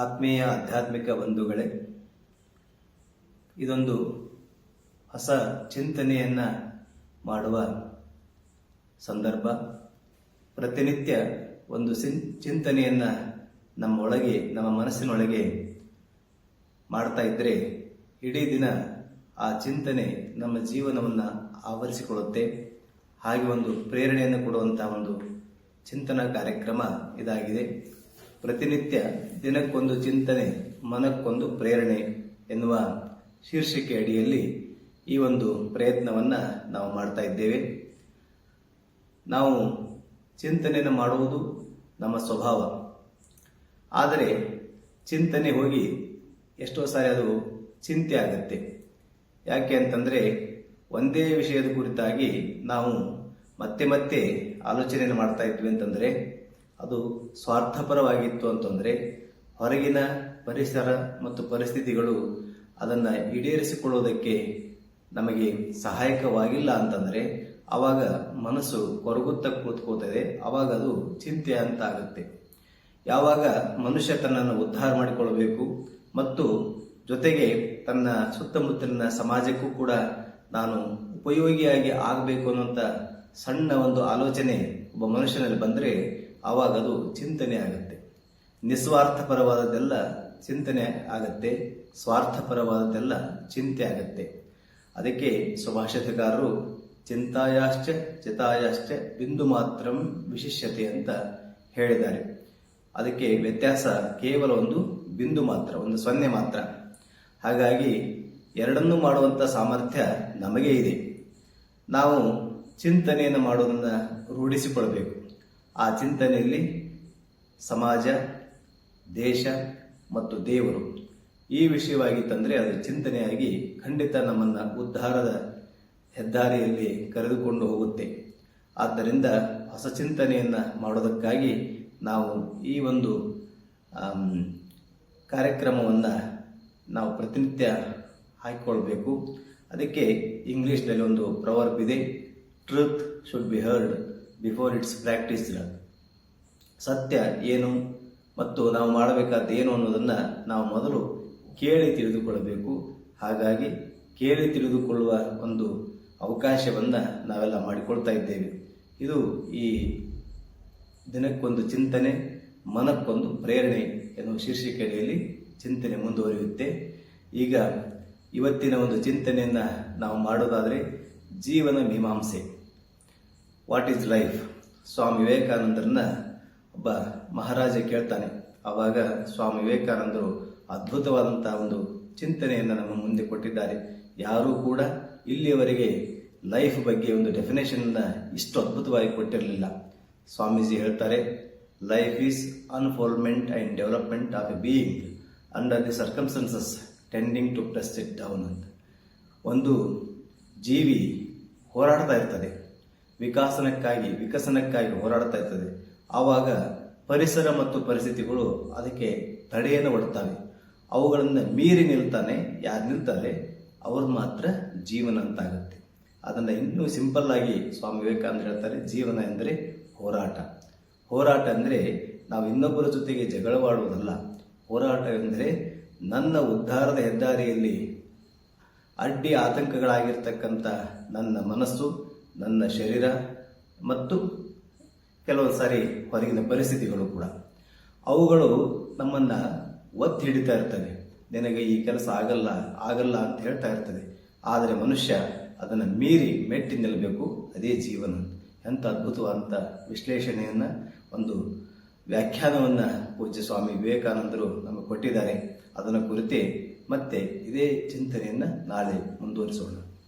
ಆತ್ಮೀಯ ಆಧ್ಯಾತ್ಮಿಕ ಬಂಧುಗಳೇ, ಇದೊಂದು ಹೊಸ ಚಿಂತನೆಯನ್ನ ಮಾಡುವ ಸಂದರ್ಭ. ಪ್ರತಿನಿತ್ಯ ಒಂದು ಸಿನ್, ಚಿಂತನೆಯನ್ನ ನಮ್ಮೊಳಗೆ, ನಮ್ಮ ಮನಸ್ಸಿನೊಳಗೆ ಮಾಡ್ತಾ ಇದ್ದರೆ ಇಡೀ ದಿನ ಆ ಚಿಂತನೆ ನಮ್ಮ ಜೀವನವನ್ನು ಆವರಿಸಿಕೊಳ್ಳುತ್ತೆ. ಹಾಗೆ ಒಂದು ಪ್ರೇರಣೆಯನ್ನು ಕೊಡುವಂಥ ಒಂದು ಚಿಂತನಾ ಕಾರ್ಯಕ್ರಮ ಇದಾಗಿದೆ. ಪ್ರತಿನಿತ್ಯ ದಿನಕ್ಕೊಂದು ಚಿಂತನೆ, ಮನಕ್ಕೊಂದು ಪ್ರೇರಣೆ ಎನ್ನುವ ಶೀರ್ಷಿಕೆ ಅಡಿಯಲ್ಲಿ ಈ ಒಂದು ಪ್ರಯತ್ನವನ್ನು ನಾವು ಮಾಡ್ತಾ ಇದ್ದೇವೆ. ನಾವು ಚಿಂತನೆಯನ್ನು ಮಾಡುವುದು ನಮ್ಮ ಸ್ವಭಾವ. ಆದರೆ ಚಿಂತನೆ ಹೋಗಿ ಎಷ್ಟೋ ಸಾರಿ ಅದು ಚಿಂತೆ ಆಗುತ್ತೆ. ಯಾಕೆ ಅಂತಂದರೆ ಒಂದೇ ವಿಷಯದ ಕುರಿತಾಗಿ ನಾವು ಮತ್ತೆ ಮತ್ತೆ ಆಲೋಚನೆಯನ್ನು ಮಾಡ್ತಾ ಇದ್ವಿ ಅಂತಂದ್ರೆ ಅದು ಸ್ವಾರ್ಥಪರವಾಗಿತ್ತು ಅಂತಂದರೆ ಹೊರಗಿನ ಪರಿಸರ ಮತ್ತು ಪರಿಸ್ಥಿತಿಗಳು ಅದನ್ನು ಈಡೇರಿಸಿಕೊಳ್ಳುವುದಕ್ಕೆ ನಮಗೆ ಸಹಾಯಕವಾಗಿಲ್ಲ ಅಂತಂದರೆ ಆವಾಗ ಮನಸ್ಸು ಕೊರಗುತ್ತಾ ಕೂತ್ಕೋತದೆ ಆವಾಗ ಅದು ಚಿಂತೆ ಅಂತ ಆಗುತ್ತೆ. ಯಾವಾಗ ಮನುಷ್ಯ ತನ್ನನ್ನು ಉದ್ಧಾರ ಮಾಡಿಕೊಳ್ಳಬೇಕು ಮತ್ತು ಜೊತೆಗೆ ತನ್ನ ಸುತ್ತಮುತ್ತಲಿನ ಸಮಾಜಕ್ಕೂ ಕೂಡ ನಾನು ಉಪಯೋಗಿಯಾಗಿ ಆಗಬೇಕು ಅನ್ನುವಂಥ ಸಣ್ಣ ಒಂದು ಆಲೋಚನೆ ಒಬ್ಬ ಮನುಷ್ಯನಲ್ಲಿ ಬಂದರೆ ಆವಾಗ ಅದು ಚಿಂತನೆ ಆಗುತ್ತೆ. ನಿಸ್ವಾರ್ಥಪರವಾದದ್ದೆಲ್ಲ ಚಿಂತನೆ ಆಗತ್ತೆ. ಸ್ವಾರ್ಥಪರವಾದದ್ದೆಲ್ಲ ಚಿಂತೆ ಆಗತ್ತೆ. ಅದಕ್ಕೆ ಸುಭಾಷಿತಗಾರರು ಚಿಂತಾಯಾಶ್ಚ ಚಿತಾಯಾಶ್ಚ ಬಿಂದು ಮಾತ್ರಂ ವಿಶಿಷ್ಯತೆ ಅಂತ ಹೇಳಿದ್ದಾರೆ. ಅದಕ್ಕೆ ವ್ಯತ್ಯಾಸ ಕೇವಲ ಒಂದು ಬಿಂದು ಮಾತ್ರ, ಒಂದು ಸೊನ್ನೆ ಮಾತ್ರ. ಹಾಗಾಗಿ ಎರಡನ್ನೂ ಮಾಡುವಂಥ ಸಾಮರ್ಥ್ಯ ನಮಗೆ ಇದೆ. ನಾವು ಚಿಂತನೆಯನ್ನು ಮಾಡೋದನ್ನು ರೂಢಿಸಿಕೊಳ್ಬೇಕು ಆ ಚಿಂತನೆಯಲ್ಲಿ ಸಮಾಜ, ದೇಶ ಮತ್ತು ದೇವರು ಈ ವಿಷಯವಾಗಿ ತಂದರೆ ಅದು ಚಿಂತನೆಯಾಗಿ ಖಂಡಿತ ನಮ್ಮನ್ನು ಉದ್ಧಾರದ ಹೆದ್ದಾರಿಯಲ್ಲಿ ಕರೆದುಕೊಂಡು ಹೋಗುತ್ತೆ. ಆದ್ದರಿಂದ ಹೊಸ ಚಿಂತನೆಯನ್ನು ಮಾಡೋದಕ್ಕಾಗಿ ನಾವು ಈ ಒಂದು ಕಾರ್ಯಕ್ರಮವನ್ನು ನಾವು ಪ್ರತಿನಿತ್ಯ ಹಾಕಿಕೊಳ್ಬೇಕು. ಅದಕ್ಕೆ ಇಂಗ್ಲೀಷ್ನಲ್ಲಿ ಒಂದು ಪ್ರವರ್ಬ್ ಇದೆ truth should be heard before it's practised ಸತ್ಯ ಏನು ಮತ್ತು ನಾವು ಮಾಡಬೇಕಾದ ಏನು ಅನ್ನೋದನ್ನು ನಾವು ಮೊದಲು ಕೇಳಿ ತಿಳಿದುಕೊಳ್ಳಬೇಕು. ಹಾಗಾಗಿ ಕೇಳಿ ತಿಳಿದುಕೊಳ್ಳುವ ಒಂದು ಅವಕಾಶವನ್ನು ನಾವೆಲ್ಲ ಮಾಡಿಕೊಳ್ತಾ ಇದ್ದೇವೆ. ಇದು ಈ ದಿನಕ್ಕೊಂದು ಚಿಂತನೆ, ಮನಕ್ಕೊಂದು ಪ್ರೇರಣೆ ಎನ್ನುವ ಶೀರ್ಷಿಕೆಯಲ್ಲಿ ಚಿಂತನೆ ಮುಂದುವರಿಯುತ್ತೆ. ಈಗ ಇವತ್ತಿನ ಒಂದು ಚಿಂತನೆಯನ್ನು ನಾವು ಮಾಡೋದಾದರೆ ಜೀವನ ಮೀಮಾಂಸೆ. ವಾಟ್ ಈಸ್ ಲೈಫ್ ಸ್ವಾಮಿ ವಿವೇಕಾನಂದರನ್ನ ಒಬ್ಬ ಮಹಾರಾಜ ಕೇಳ್ತಾನೆ. ಆವಾಗ ಸ್ವಾಮಿ ವಿವೇಕಾನಂದರು ಅದ್ಭುತವಾದಂತಹ ಒಂದು ಚಿಂತನೆಯನ್ನು ನಮ್ಮ ಮುಂದೆ ಕೊಟ್ಟಿದ್ದಾರೆ. ಯಾರೂ ಕೂಡ ಇಲ್ಲಿಯವರೆಗೆ ಲೈಫ್ ಬಗ್ಗೆ ಒಂದು ಡೆಫಿನೇಷನ್ ಇಷ್ಟು ಅದ್ಭುತವಾಗಿ ಕೊಟ್ಟಿರಲಿಲ್ಲ. ಸ್ವಾಮೀಜಿ ಹೇಳ್ತಾರೆ life is unfoldment and development of a being under the circumstances tending to press it down ಅಂತ ಒಂದು ಜೀವಿ ಹೋರಾಡ್ತಾ ಇರ್ತದೆ. ವಿಕಾಸನಕ್ಕಾಗಿ, ವಿಕಸನಕ್ಕಾಗಿ ಹೋರಾಡ್ತಾ ಇರ್ತದೆ. ಆವಾಗ ಪರಿಸರ ಮತ್ತು ಪರಿಸ್ಥಿತಿಗಳು ಅದಕ್ಕೆ ತಡೆಯನ್ನು ಒಡ್ತವೆ. ಅವುಗಳನ್ನು ಮೀರಿ ನಿಲ್ತಾನೆ ಯಾರು ನಿಲ್ತಾರೆ? ಅವ್ರು ಮಾತ್ರ ಜೀವನ ಅಂತಾಗುತ್ತೆ. ಅದನ್ನು ಇನ್ನೂ ಸಿಂಪಲ್ ಆಗಿ ಸ್ವಾಮಿ ವಿವೇಕಾನಂದ ಹೇಳ್ತಾರೆ, ಜೀವನ ಎಂದರೆ ಹೋರಾಟ. ಹೋರಾಟ ಅಂದರೆ ನಾವು ಇನ್ನೊಬ್ಬರ ಜೊತೆಗೆ ಜಗಳವಾಡುವುದಲ್ಲ. ಹೋರಾಟ ಎಂದರೆ ನನ್ನ ಉದ್ಧಾರದ ಹೆದ್ದಾರಿಯಲ್ಲಿ ಅಡ್ಡಿ ಆತಂಕಗಳಾಗಿರ್ತಕ್ಕಂಥ ನನ್ನ ಮನಸ್ಸು ನನ್ನ ಶರೀರ ಮತ್ತು ಕೆಲವೊಂದು ಸಾರಿ ಹೊರಗಿನ ಪರಿಸ್ಥಿತಿಗಳು ಕೂಡ. ಅವುಗಳು ನಮ್ಮನ್ನು ಒತ್ತಿ ಹಿಡಿತಾ ಇರ್ತವೆ. ನಿನಗೆ ಈ ಕೆಲಸ ಆಗಲ್ಲ ಆಗಲ್ಲ ಅಂತ ಹೇಳ್ತಾ ಇರ್ತದೆ. ಆದರೆ ಮನುಷ್ಯ ಅದನ್ನು ಮೀರಿ ಮೆಟ್ಟಿ ನಿಲ್ಲಬೇಕು. ಅದೇ ಜೀವನ. ಎಂಥ ಅದ್ಭುತವಾದಂಥ ವಿಶ್ಲೇಷಣೆಯನ್ನು, ಒಂದು ವ್ಯಾಖ್ಯಾನವನ್ನು ಪೂಜ್ಯ ಸ್ವಾಮಿ ವಿವೇಕಾನಂದರು ನಮಗೆ ಕೊಟ್ಟಿದ್ದಾರೆ. ಅದನ್ನು ಕುರಿತೇ ಮತ್ತೆ ಇದೇ ಚಿಂತನೆಯನ್ನು ನಾಳೆ ಮುಂದುವರಿಸೋಣ.